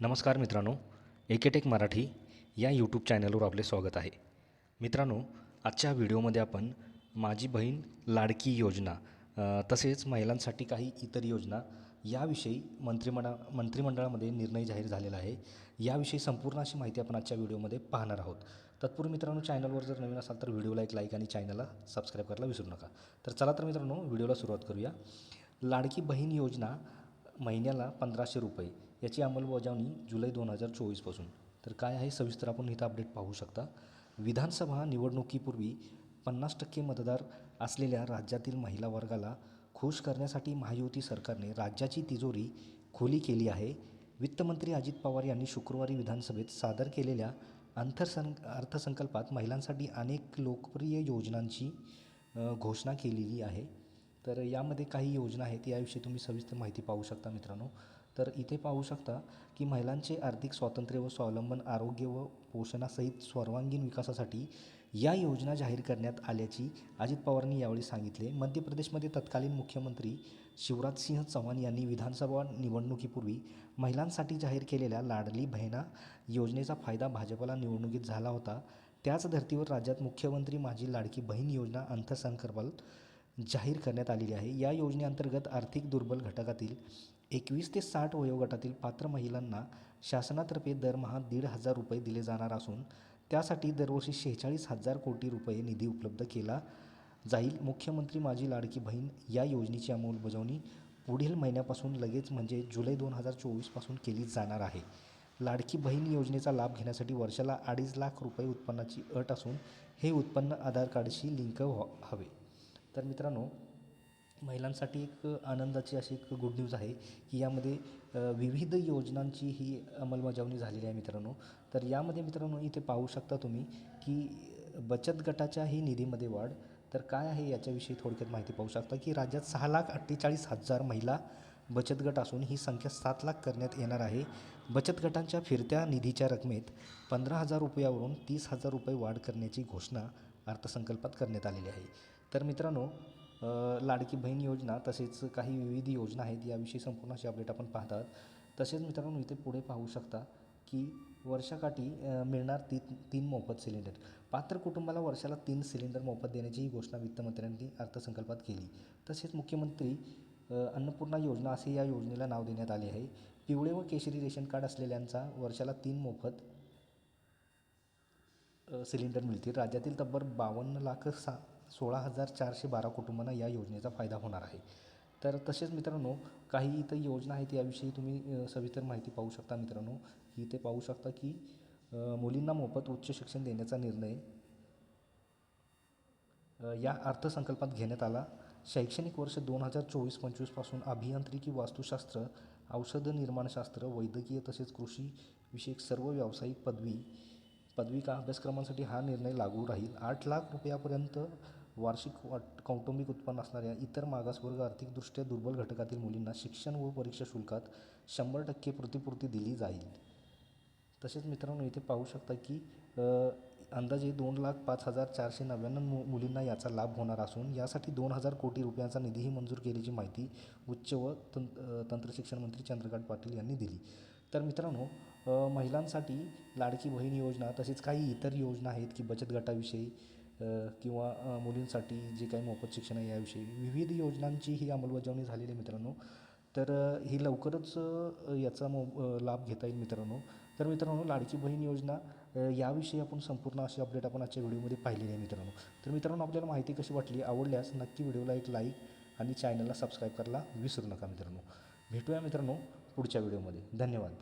नमस्कार मित्रांनो एकेटेक मराठी या यूट्यूब चॅनलवर आपले स्वागत आहे. मित्रांनो आजच्या व्हिडिओमध्ये आपण माझी बहीण लाडकी योजना तसेच महिलांसाठी काही इतर योजना याविषयी मंत्रिमंडळ मंत्रिमंडळामध्ये निर्णय जाहीर झालेला आहे. याविषयी संपूर्ण अशी माहिती आपण आजच्या व्हिडिओमध्ये पाहणार आहोत. तत्पूर्वी मित्रांनो चॅनलवर जर नवीन असाल तर व्हिडिओला एक लाईक आणि चॅनलला सबस्क्राईब करायला विसरू नका. तर चला तर मित्रांनो व्हिडिओला सुरुवात करूया. लाडकी बहीण योजना महिन्याला पंधराशे रुपये. याची अंमलबजावणी जुलै दोन हजार चोवीसपासून. तर काय आहे सविस्तर आपण इथं अपडेट पाहू शकता. विधानसभा निवडणुकीपूर्वी पन्नास टक्के मतदार असलेल्या राज्यातील महिला वर्गाला खुश करण्यासाठी महायुती सरकारने राज्याची तिजोरी खुली केली आहे. वित्तमंत्री अजित पवार यांनी शुक्रवारी विधानसभेत सादर केलेल्या अंतरसं अर्थसंकल्पात महिलांसाठी अनेक लोकप्रिय योजनांची घोषणा केलेली आहे. तर यामध्ये काही योजना आहेत याविषयी तुम्ही सविस्तर माहिती पाहू शकता मित्रांनो. तर इथे पाहू शकता की महिलांचे आर्थिक स्वातंत्र्य व स्वावलंबन आरोग्य व पोषणासहित सर्वांगीण विकासासाठी या योजना जाहीर करण्यात आल्याची अजित पवारांनी यावेळी सांगितले. मध्य प्रदेशमध्ये तत्कालीन मुख्यमंत्री शिवराजसिंह चव्हाण यांनी विधानसभा निवडणुकीपूर्वी महिलांसाठी जाहीर केलेल्या लाडली बहिणा योजनेचा फायदा भाजपला निवडणुकीत झाला होता. त्याच धर्तीवर राज्यात मुख्यमंत्री माझी लाडकी बहीण योजना अर्थसंकल्पात जाहीर करण्यात आलेली आहे. या योजनेअंतर्गत आर्थिक दुर्बल घटकातील एकवीस ते साठ वयोगटातील पात्र महिलांना शासनातर्फे दरमहा दीड हजार रुपये दिले जाणार असून त्यासाठी दरवर्षी शेहेचाळीस हजार कोटी रुपये निधी उपलब्ध केला जाईल. मुख्यमंत्री माझी लाडकी बहीण या योजनेची अंमलबजावणी पुढील महिन्यापासून लगेच म्हणजे जुलै दोन हजार चोवीसपासून केली जाणार आहे. लाडकी बहीण योजनेचा लाभ घेण्यासाठी वर्षाला अडीच लाख रुपये उत्पन्नाची अट असून हे उत्पन्न आधार कार्डशी लिंक व्हा हवे. तर मित्रांनो महिलांसाठी एक आनंदाची अशी एक गुड न्यूज आहे की यामध्ये विविध योजनांची ही अंमलबजावणी झालेली आहे मित्रांनो. तर यामध्ये मित्रांनो इथे पाहू शकता तुम्ही की बचत गटाच्याही निधीमध्ये वाढ. तर काय आहे याच्याविषयी थोडक्यात माहिती पाहू शकता की राज्यात सहा लाख अठ्ठेचाळीस हजार महिला बचत गट असून ही संख्या सात लाख करण्यात येणार आहे. बचत गटांच्या फिरत्या निधीच्या रकमेत पंधरा हजार रुपयावरून तीस हजार रुपये वाढ करण्याची घोषणा अर्थसंकल्पात करण्यात आलेली आहे. तर मित्रांनो लाडकी बहीण योजना तसेच काही विविध योजना आहेत याविषयी संपूर्ण अशी अपडेट आपण पाहतात. तसेच मित्रांनो इथे पुढे पाहू शकता की वर्षाकाठी मिळणार तीन तीन मोफत सिलेंडर पात्र कुटुंबाला वर्षाला तीन सिलेंडर मोफत देण्याची ही घोषणा वित्तमंत्र्यांनी अर्थसंकल्पात केली. तसेच मुख्यमंत्री अन्नपूर्णा योजना असे या योजनेला नाव देण्यात आले आहे. पिवळे व केशरी रेशन कार्ड असलेल्यांचा वर्षाला तीन मोफत सिलेंडर मिळतील. राज्यातील तब्बल बावन्न लाख सा सोळा हजार चारशे बारा कुटुंबांना या योजनेचा फायदा होणार आहे. तर तसेच मित्रांनो काही इथं योजना आहेत याविषयी तुम्ही सविस्तर माहिती पाहू शकता मित्रांनो. इथे पाहू शकता की मुलींना मोफत उच्च शिक्षण देण्याचा निर्णय या अर्थसंकल्पात घेण्यात आला. शैक्षणिक वर्ष दोन हजार चोवीस पंचवीसपासून अभियांत्रिकी वास्तुशास्त्र औषध निर्माणशास्त्र वैद्यकीय तसेच कृषी विषयक सर्व व्यावसायिक पदवी पदविका अभ्यासक्रमांसाठी हा निर्णय लागू राहील. आठ लाख रुपयापर्यंत वार्षिक वाट कौटुंबिक उत्पन्न असणाऱ्या इतर मागासवर्ग आर्थिकदृष्ट्या दुर्बल घटकातील मुलींना शिक्षण व परीक्षा शुल्कात शंभर टक्के प्रतिपूर्ती दिली जाईल. तसेच मित्रांनो इथे पाहू शकता की अंदाजे दोन लाख पाच हजार चारशे नव्याण्णव मु मुलींना याचा लाभ होणार असून यासाठी दोन हजार कोटी रुपयांचा निधीही मंजूर केल्याची माहिती उच्च व तं तंत्रशिक्षण मंत्री चंद्रकांत पाटील यांनी दिली. तर मित्रांनो महिलांसाठी लाडकी बहीण योजना तसेच काही इतर योजना आहेत की बचत गटाविषयी किंवा मुलींसाठी जे काही मोफत शिक्षण आहे याविषयी. विविध योजनांची ही अंमलबजावणी झालेली आहे मित्रांनो. तर ही लवकरच याचा मो लाभ घेता येईल मित्रांनो. तर मित्रांनो लाडकी बहीण योजना याविषयी आपण संपूर्ण अशी अपडेट आपण आजच्या व्हिडिओमध्ये पाहिलेली आहे मित्रांनो. तर मित्रांनो आपल्याला माहिती कशी वाटली आवडल्यास नक्की व्हिडिओला एक लाईक आणि चॅनलला सबस्क्राईब करायला विसरू नका मित्रांनो. भेटूया मित्रांनो पुढच्या व्हिडिओमध्ये. धन्यवाद.